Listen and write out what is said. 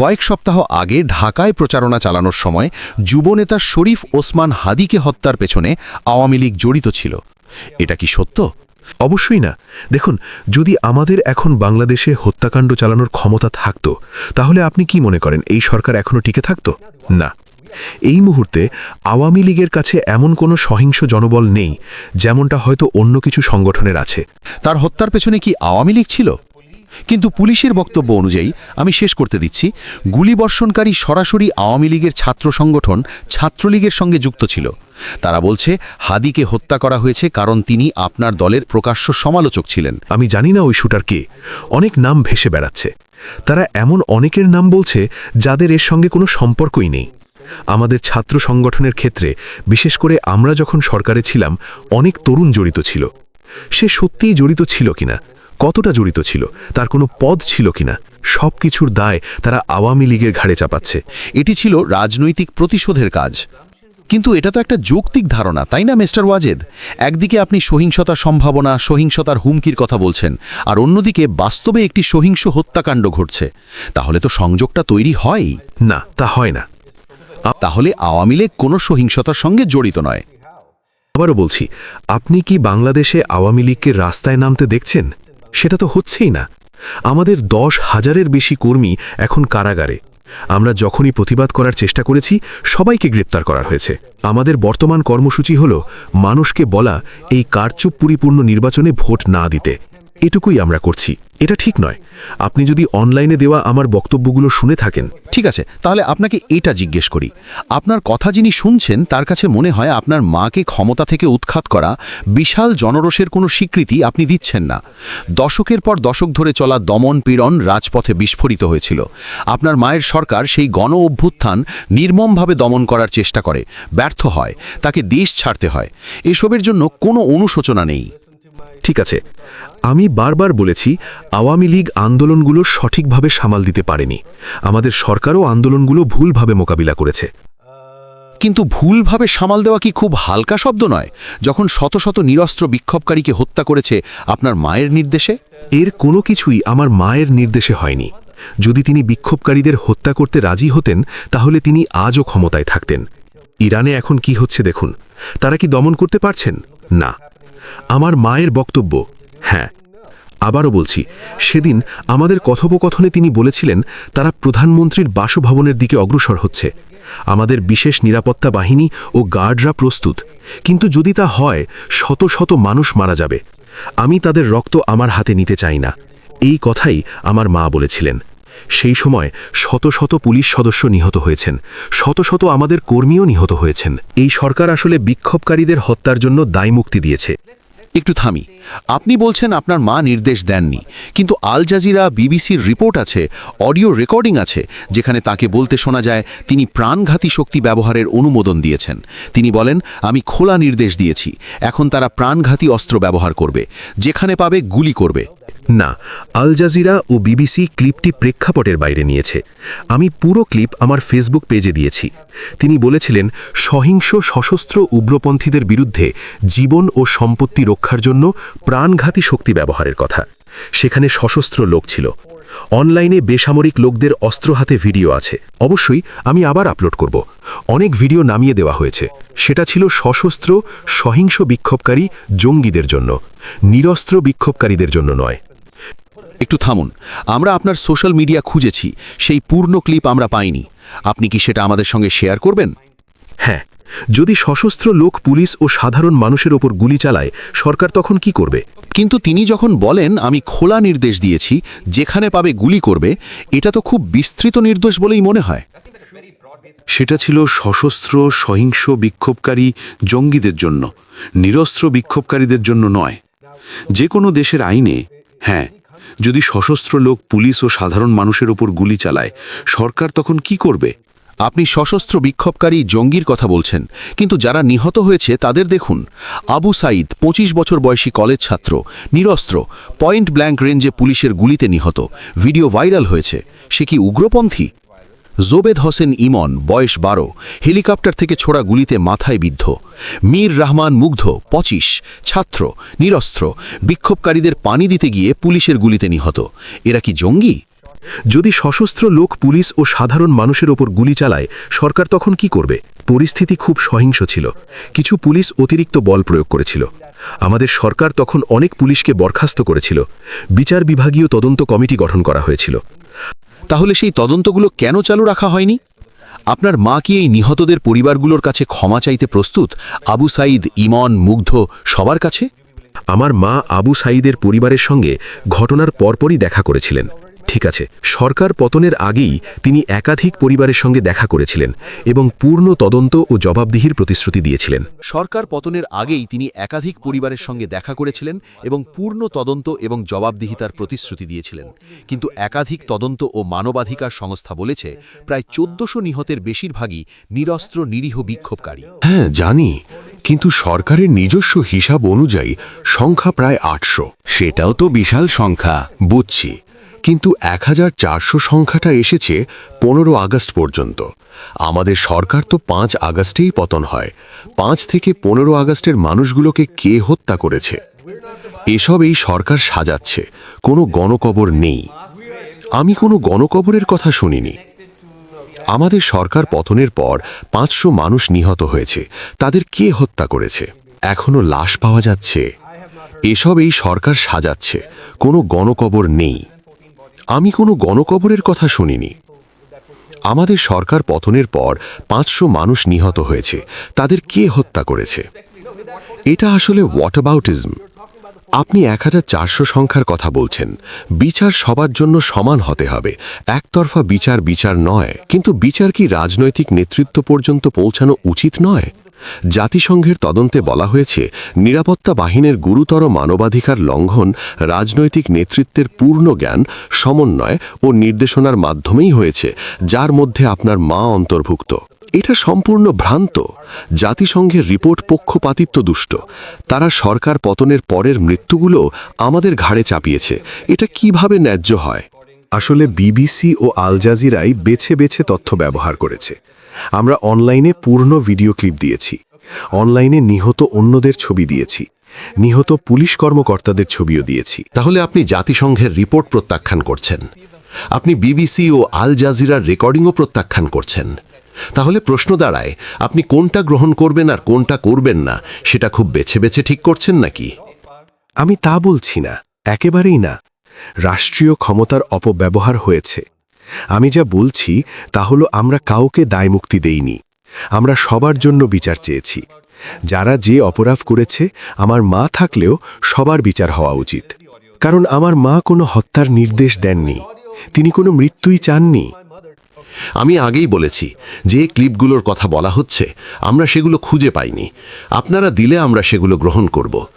কয়েক সপ্তাহ আগে ঢাকায় প্রচারণা চালানোর সময় যুবনেতা শরীফ ওসমান হাদিকে হত্যার পেছনে আওয়ামী লীগ জড়িত ছিল। এটা কি সত্য? অবশ্যই না। দেখুন যদি আমাদের এখন বাংলাদেশে হত্যাকাণ্ড চালানোর ক্ষমতা থাকত তাহলে আপনি কি মনে করেন এই সরকার এখনও টিকে থাকত? না। এই মুহূর্তে আওয়ামী লীগের কাছে এমন কোনো সহিংস জনবল নেই যেমনটা হয়তো অন্য কিছু সংগঠনের আছে। তার হত্যার পেছনে কি আওয়ামী লীগ ছিল? কিন্তু পুলিশের বক্তব্য অনুযায়ী আমি শেষ করতে দিচ্ছি গুলিবর্ষণকারী সরাসরি আওয়ামী লীগের ছাত্র সংগঠন ছাত্রলীগের সঙ্গে যুক্ত ছিল। তারা বলছে, হাদিকে হত্যা করা হয়েছে কারণ তিনি আপনার দলের প্রকাশ্য সমালোচক ছিলেন। আমি জানি না ওই শুটার কে। অনেক নাম ভেসে বেড়াচ্ছে। তারা এমন অনেকের নাম বলছে যাদের এর সঙ্গে কোনো সম্পর্কই নেই। আমাদের ছাত্র সংগঠনের ক্ষেত্রে, বিশেষ করে আমরা যখন সরকারে ছিলাম, অনেক তরুণ জড়িত ছিল। সে সত্যিই জড়িত ছিল কিনা? কতটা জড়িত ছিল তার কোনো পদ ছিল কিনা সব কিছুর দায় তারা আওয়ামী লীগের ঘাড়ে চাপাচ্ছে। এটি ছিল রাজনৈতিক প্রতিশোধের কাজ। কিন্তু এটা তো একটা যৌক্তিক ধারণা তাই না মিস্টার ওয়াজেদ? একদিকে আপনি সহিংসতার সম্ভাবনা সহিংসতার হুমকির কথা বলছেন আর অন্যদিকে বাস্তবে একটি সহিংস হত্যাকাণ্ড ঘটছে। তাহলে তো সংযোগটা তৈরি হয় না তা হয় না। তাহলে আওয়ামী লীগ কোনো সহিংসতার সঙ্গে জড়িত নয়। আবারও বলছি আপনি কি বাংলাদেশে আওয়ামী লীগকে রাস্তায় নামতে দেখছেন? সেটা তো হচ্ছেই না। আমাদের দশ হাজারের বেশি কর্মী এখন কারাগারে। আমরা যখনই প্রতিবাদ করার চেষ্টা করেছি, সবাইকে গ্রেপ্তার করা হয়েছে। আমাদের বর্তমান কর্মসূচি হল মানুষকে বলা এই কারচুপ পরিপূর্ণ নির্বাচনে ভোট না দিতে। এটুকুই আমরা করছি। এটা ঠিক নয়। আপনি যদি অনলাইনে দেওয়া আমার বক্তব্যগুলো শুনে থাকেন, ঠিক আছে, তাহলে আপনাকে এটা জিজ্ঞেস করি। আপনার কথা যিনি শুনছেন, তার কাছে মনে হয় আপনার মাকে ক্ষমতা থেকে উৎখাত করা বিশাল জনরোষের কোনো স্বীকৃতি আপনি দিচ্ছেন না। দশকের পর দশক ধরে চলা দমন পীড়ন রাজপথে বিস্ফোরিত হয়েছিল। আপনার মায়ের সরকার সেই গণ অভ্যুত্থান নির্মমভাবে দমন করার চেষ্টা করে, ব্যর্থ হয়, তাকে দেশ ছাড়তে হয়। এসবের জন্য কোনো অনুশোচনা নেই। ঠিক আছে। আমি বারবার বলেছি আওয়ামী লীগ আন্দোলনগুলো সঠিকভাবে সামাল দিতে পারেনি। আমাদের সরকারও আন্দোলনগুলো ভুলভাবে মোকাবিলা করেছে। কিন্তু ভুলভাবে সামাল দেওয়া কি খুব হালকা শব্দ নয়? যখন শত শত নিরস্ত্র বিক্ষোভকারীকে হত্যা করেছে আপনার মায়ের নির্দেশে? এর কোনো কিছুই আমার মায়ের নির্দেশে হয়নি। যদি তিনি বিক্ষোভকারীদের হত্যা করতে রাজি হতেন তাহলে তিনি আজও ক্ষমতায় থাকতেন। ইরানে এখন কি হচ্ছে দেখুন। তারা কি দমন করতে পারছেন? না। আমার মায়ের বক্তব্য। হ্যাঁ আবারও বলছি, সেদিন আমাদের কথোপকথনে তিনি বলেছিলেন, তারা প্রধানমন্ত্রীর বাসভবনের দিকে অগ্রসর হচ্ছে। আমাদের বিশেষ নিরাপত্তা বাহিনী ও গার্ডরা প্রস্তুত। কিন্তু যদি তা হয়, শত শত মানুষ মারা যাবে। আমি তাদের রক্ত আমার হাতে নিতে চাই না। এই কথাই আমার মা বলেছিলেন। সেই সময় শত শত পুলিশ সদস্য নিহত হয়েছেন। শত শত আমাদের কর্মীও নিহত হয়েছেন। এই সরকার আসলে বিক্ষোভকারীদের হত্যার জন্য দায়মুক্তি দিয়েছে। একটু থামি। আপনি বলছেন আপনার মা নির্দেশ দেননি, কিন্তু আল জাজিরা, বিবিসির রিপোর্ট আছে, অডিও রেকর্ডিং আছে, যেখানে তাকে বলতে শোনা যায়, তিনি প্রাণঘাতী শক্তি ব্যবহারের অনুমোদন দিয়েছেন। তিনি বলেন, আমি খোলা নির্দেশ দিয়েছি, এখন তারা প্রাণঘাতী অস্ত্র ব্যবহার করবে, যেখানে পাবে গুলি করবে। না, আল জাজিরা ও বিবিসি ক্লিপটি প্রেক্ষাপটের বাইরে নিয়েছে। আমি পুরো ক্লিপ আমার ফেসবুক পেজে দিয়েছি। তিনি বলেছিলেন, সহিংস, সশস্ত্র উগ্রপন্থীদের বিরুদ্ধে জীবন ও সম্পত্তি রক্ষার জন্য প্রাণঘাতী শক্তি ব্যবহারের কথা। সেখানে সশস্ত্র লোক ছিল। অনলাইনে বেসামরিক লোকদের অস্ত্র হাতে ভিডিও আছে। অবশ্যই আমি আবার আপলোড করব। অনেক ভিডিও নামিয়ে দেওয়া হয়েছে। সেটা ছিল সশস্ত্র সহিংস বিক্ষোভকারী জঙ্গিদের জন্য। নিরস্ত্র বিক্ষোভকারীদের জন্য নয়। একটু থামুন। আমরা আপনার সোশ্যাল মিডিয়া খুঁজেছি। সেই পূর্ণ ক্লিপ আমরা পাইনি। আপনি কি সেটা আমাদের সঙ্গে শেয়ার করবেন? হ্যাঁ যদি সশস্ত্র লোক, পুলিশ ও সাধারণ মানুষের ওপর গুলি চালায়, সরকার তখন কি করবে? কিন্তু তিনি যখন বলেন, আমি খোলা নির্দেশ দিয়েছি, যেখানে পাবে গুলি করবে, এটা তো খুব বিস্তৃত নির্দেশ বলেই মনে হয়। সেটা ছিল সশস্ত্র, সহিংস, বিক্ষোভকারী জঙ্গিদের জন্য, নিরস্ত্র বিক্ষোভকারীদের জন্য নয়। যে কোনো দেশের আইনে হ্যাঁ যদি সশস্ত্র লোক, পুলিশ ও সাধারণ মানুষের ওপর গুলি চালায়, সরকার তখন কি করবে? আপনি সশস্ত্র বিক্ষোভকারী জঙ্গির কথা বলছেন, কিন্তু যারা নিহত হয়েছে তাদের দেখুন, আবু সাইদ ২৫ বছর বয়সী কলেজ ছাত্র, নিরস্ত্র, পয়েন্ট ব্ল্যাঙ্ক রেঞ্জে পুলিশের গুলিতে নিহত, ভিডিও ভাইরাল হয়েছে, সে কি উগ্রপন্থী? জোবেদ হোসেন ইমন, বয়স বারো, হেলিকপ্টার থেকে ছোড়া গুলিতে মাথায় বিদ্ধ, মীর রহমান মুগ্ধ, পঁচিশ, ছাত্র, নিরস্ত্র, বিক্ষোভকারীদের পানি দিতে গিয়ে পুলিশের গুলিতে নিহত, এরা কি জঙ্গি? যদি সশস্ত্র লোক পুলিশ ও সাধারণ মানুষের ওপর গুলি চালায় সরকার তখন কি করবে? পরিস্থিতি খুব সহিংস ছিল। কিছু পুলিশ অতিরিক্ত বল প্রয়োগ করেছিল। আমাদের সরকার তখন অনেক পুলিশকে বরখাস্ত করেছিল। বিচার বিভাগীয় তদন্ত কমিটি গঠন করা হয়েছিল। তাহলে সেই তদন্তগুলো কেন চালু রাখা হয়নি? আপনার মা কি এই নিহতদের পরিবারগুলোর কাছে ক্ষমা চাইতে প্রস্তুত? আবু সাইদ ইমন মুগ্ধ সবার কাছে? আমার মা আবু সাইদের পরিবারের সঙ্গে ঘটনার পরপরই দেখা করেছিলেন। ঠিক আছে সরকার পতনের আগেই তিনি একাধিক পরিবারের সঙ্গে দেখা করেছিলেন এবং পূর্ণ তদন্ত ও জবাবদিহির প্রতিশ্রুতি দিয়েছিলেন। সরকার পতনের আগেই তিনি একাধিক পরিবারের সঙ্গে দেখা করেছিলেন এবং পূর্ণ তদন্ত এবং জবাবদিহিতার প্রতিশ্রুতি দিয়েছিলেন। কিন্তু একাধিক তদন্ত ও মানবাধিকার সংস্থা বলেছে প্রায় চোদ্দশো নিহতের বেশিরভাগই নিরস্ত্র নিরীহ বিক্ষোভকারী। হ্যাঁ জানি। কিন্তু সরকারের নিজস্ব হিসাব অনুযায়ী সংখ্যা প্রায় আটশো। সেটাও তো বিশাল সংখ্যা বুঝছি। কিন্তু এক হাজার চারশো সংখ্যাটা এসেছে পনেরো আগস্ট পর্যন্ত। আমাদের সরকার তো পাঁচ আগস্টেই পতন হয়। পাঁচ থেকে পনেরো আগস্টের মানুষগুলোকে কে হত্যা করেছে? এসব এই সরকার সাজাচ্ছে। কোনো গণকবর নেই। আমি কোনো গণকবরের কথা শুনিনি। আমাদের সরকার পতনের পর পাঁচশো মানুষ নিহত হয়েছে। তাদের কে হত্যা করেছে? এখনও লাশ পাওয়া যাচ্ছে। এসব এই সরকার সাজাচ্ছে। কোনো গণকবর নেই। আমি কোনো গণকবরের কথা শুনিনি। আমাদের সরকার পতনের পর পাঁচশো মানুষ নিহত হয়েছে। তাদের কে হত্যা করেছে? এটা আসলে হোয়াটঅ্যাবাউটিজম আপনি এক হাজার চারশো সংখ্যার কথা বলছেন। বিচার সবার জন্য সমান হতে হবে। একতরফা বিচার বিচার নয়। কিন্তু বিচার কি রাজনৈতিক নেতৃত্ব পর্যন্ত পৌঁছানো উচিত নয়? জাতিসংঘের তদন্তে বলা হয়েছে, নিরাপত্তা বাহিনীর গুরুতর মানবাধিকার লঙ্ঘন রাজনৈতিক নেতৃত্বের পূর্ণ জ্ঞান, সমন্বয় ও নির্দেশনার মাধ্যমেই হয়েছে, যার মধ্যে আপনার মা অন্তর্ভুক্ত। এটা সম্পূর্ণ ভ্রান্ত। জাতিসংঘের রিপোর্ট পক্ষপাতিত্ব দুষ্ট। তারা সরকার পতনের পরের মৃত্যুগুলো আমাদের ঘাড়ে চাপিয়েছে। এটা কীভাবে ন্যায্য হয়? আসলে বিবিসি ও আল জাজিরাই বেছে বেছে তথ্য ব্যবহার করেছে। আমরা অনলাইনে পূর্ণ ভিডিও ক্লিপ দিয়েছি। অনলাইনে নিহত অন্যদের ছবি দিয়েছি। নিহত পুলিশ কর্মকর্তাদের ছবিও দিয়েছি। তাহলে আপনি জাতিসংঘের রিপোর্ট প্রত্যাখ্যান করছেন। আপনি বিবিসি ও আল জাজিরার রেকর্ডিংও প্রত্যাখ্যান করছেন। তাহলে প্রশ্ন দাঁড়ায় আপনি কোনটা গ্রহণ করবেন আর কোনটা করবেন না সেটা খুব বেছে বেছে ঠিক করছেন নাকি? আমি তা বলছি না একেবারেই না। রাষ্ট্রীয় ক্ষমতার অপব্যবহার হয়েছে। আমি যা বলছি তা হলো আমরা কাউকে দায়মুক্তি দেইনি। আমরা সবার জন্য বিচার চেয়েছি। যারা যে অপরাধ করেছে, আমার মা থাকলেও সবার বিচার হওয়া উচিত। কারণ আমার মা কোনো হত্যার নির্দেশ দেননি। তিনি কোনো মৃত্যুই চাননি। আমি আগেই বলেছি, যে ক্লিপগুলোর কথা বলা হচ্ছে, আমরা সেগুলো খুঁজে পাইনি। আপনারা দিলে আমরা সেগুলো গ্রহণ করব।